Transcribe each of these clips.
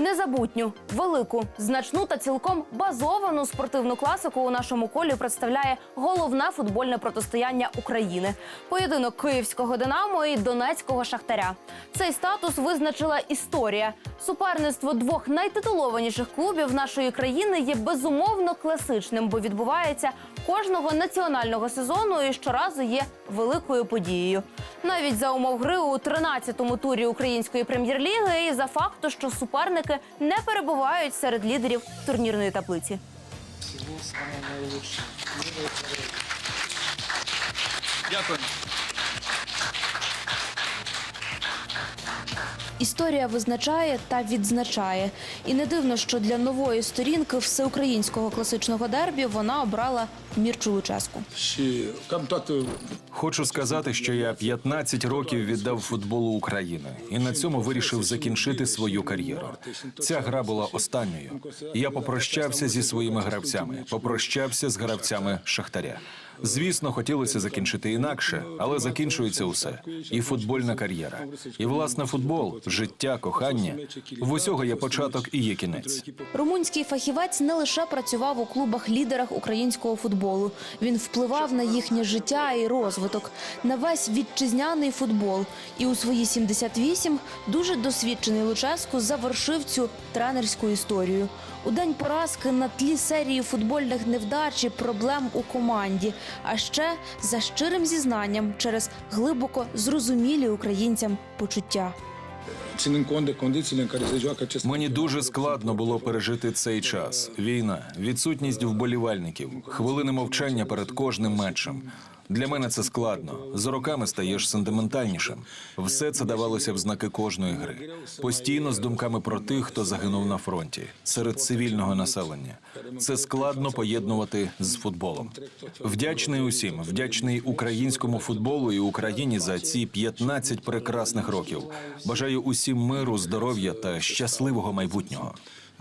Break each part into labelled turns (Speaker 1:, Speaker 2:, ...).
Speaker 1: Незабутню, велику, значну та цілком базовану спортивну класику у нашому колі представляє головне футбольне протистояння України поєдинок київського Динамо і Донецького Шахтаря. Цей статус визначила історія. Суперництво двох найтитулованіших клубів нашої країни є безумовно класичним, бо відбувається кожного національного сезону і щоразу є великою подією. Навіть за умов гри у 13-му турі української прем'єр-ліги і за факту, що суперники не перебувають серед лідерів турнірної таблиці.
Speaker 2: Дякую.
Speaker 1: Історія визначає та відзначає. І не дивно, що для нової сторінки всеукраїнського класичного дербі вона обрала Мірчу Луческу.
Speaker 2: Хочу сказати, що я 15 років віддав футболу України і на цьому вирішив закінчити свою кар'єру. Ця гра була останньою. Я попрощався зі своїми гравцями, попрощався з гравцями Шахтаря. Звісно, хотілося закінчити інакше, але закінчується усе. І футбольна кар'єра, і власне футбол, життя, кохання. В усього є початок і є кінець.
Speaker 1: Румунський фахівець не лише працював у клубах-лідерах українського футболу. Він впливав на їхнє життя і розвиток, на весь вітчизняний футбол. І у свої 78 дуже досвідчений Луческу завершив цю тренерську історію. У день поразки на тлі серії футбольних невдач і проблем у команді. А ще за щирим зізнанням через глибоко зрозумілі українцям почуття.
Speaker 2: Мені дуже складно було пережити цей час. Війна, відсутність вболівальників, хвилини мовчання перед кожним матчем. Для мене це складно. З роками стаєш сентиментальнішим. Все це давалося в знаки кожної гри. Постійно з думками про тих, хто загинув на фронті, серед цивільного населення. Це складно поєднувати з футболом. Вдячний усім, вдячний українському футболу і Україні за ці 15 прекрасних років. Бажаю усім миру, здоров'я та щасливого майбутнього.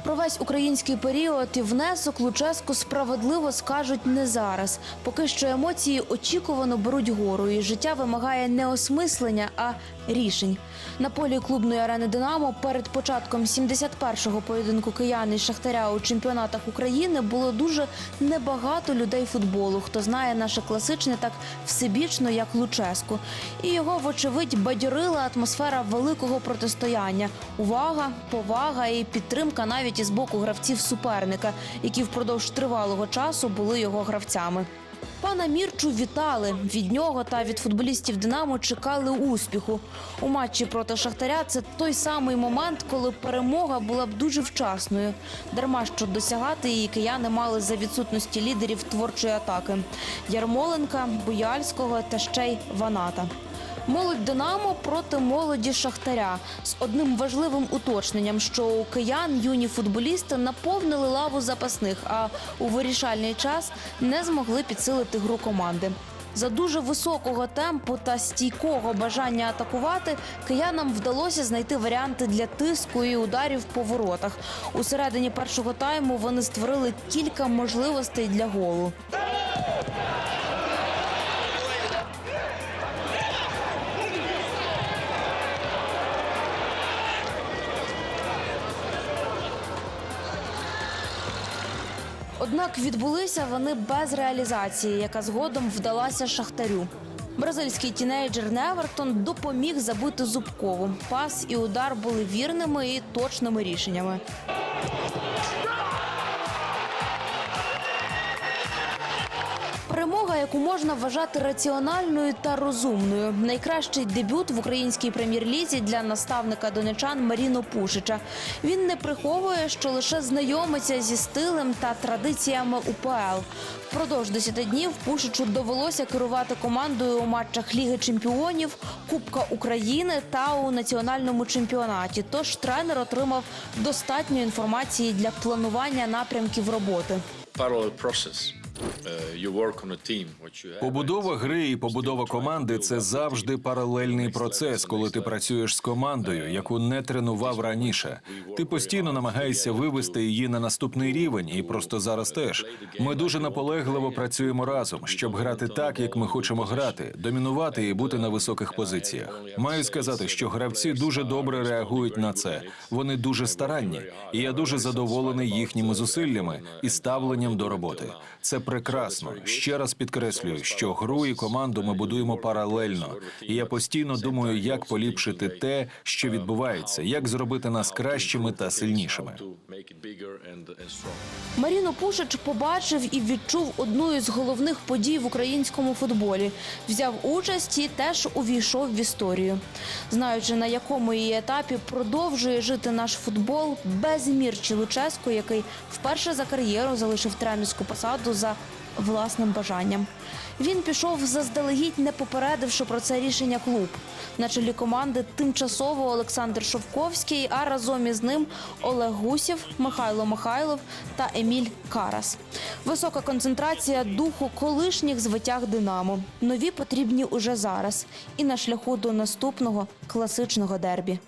Speaker 1: Про весь український період і внесок Луческу справедливо скажуть не зараз. Поки що емоції очікувано беруть гору, і життя вимагає не осмислення, а рішень. На полі клубної арени Динамо перед початком 71-го поєдинку киян і Шахтаря у чемпіонатах України було дуже небагато людей футболу, хто знає наше класичне так всебічно, як Луческу. І його, вочевидь, бадьорила атмосфера великого протистояння. Увага, повага і підтримка навіть із боку гравців суперника, які впродовж тривалого часу були його гравцями. Пана Мірчу вітали від нього та від футболістів Динамо чекали успіху. У матчі проти Шахтаря це той самий момент, коли перемога була б дуже вчасною. Дарма що досягати її кияни мали за відсутності лідерів творчої атаки Ярмоленка, Буяльського та ще й Ваната. Молодь Динамо проти молоді Шахтаря з одним важливим уточненням, що у киян юні футболісти наповнили лаву запасних, а у вирішальний час не змогли підсилити гру команди. За дуже високого темпу та стійкого бажання атакувати киянам вдалося знайти варіанти для тиску і ударів по воротах. У середині першого тайму вони створили кілька можливостей для голу. Однак відбулися вони без реалізації, яка згодом вдалася Шахтарю. Бразильський тінейджер Невертон допоміг забити Зубкову. Пас і удар були вірними і точними рішеннями. Яку можна вважати раціональною та розумною. Найкращий дебют в українській прем'єр-лізі для наставника донечан Маріно Пушича. Він не приховує, що лише знайомиться зі стилем та традиціями УПЛ. Впродовж 10 днів Пушичу довелося керувати командою у матчах Ліги Чемпіонів, Кубка України та у національному чемпіонаті. Тож тренер отримав достатньо інформації для планування напрямків роботи.
Speaker 3: process. Uh.
Speaker 2: Побудова гри і побудова команди це завжди паралельний процес, коли ти працюєш з командою, яку не тренував раніше. Ти постійно намагаєшся вивести її на наступний рівень, і просто зараз теж. Ми дуже наполегливо працюємо разом, щоб грати так, як ми хочемо грати, домінувати і бути на високих позиціях. Маю сказати, що гравці дуже добре реагують на це. Вони дуже старанні, і я дуже задоволений їхніми зусиллями і ставленням до роботи. Це прекрасно. Ще раз підкреслюю, що гру і команду ми будуємо паралельно. І я постійно думаю, як поліпшити те, що відбувається, як зробити нас кращими та сильнішими.
Speaker 1: Маріно Пушич побачив і відчув одну із головних подій в українському футболі. Взяв участь і теж увійшов в історію. Знаючи, на якому її етапі продовжує жити наш футбол, безмірчі Луческо, який вперше за кар'єру залишив тренерську посаду за власним бажанням. Він пішов заздалегідь, не попередивши про це рішення клуб. На чолі команди тимчасово Олександр Шовковський, а разом із ним Олег Гусів, Михайло Михайлов та Еміль Карас. Висока концентрація духу колишніх звитяг Динамо. Нові потрібні уже зараз і на шляху до наступного класичного дербі.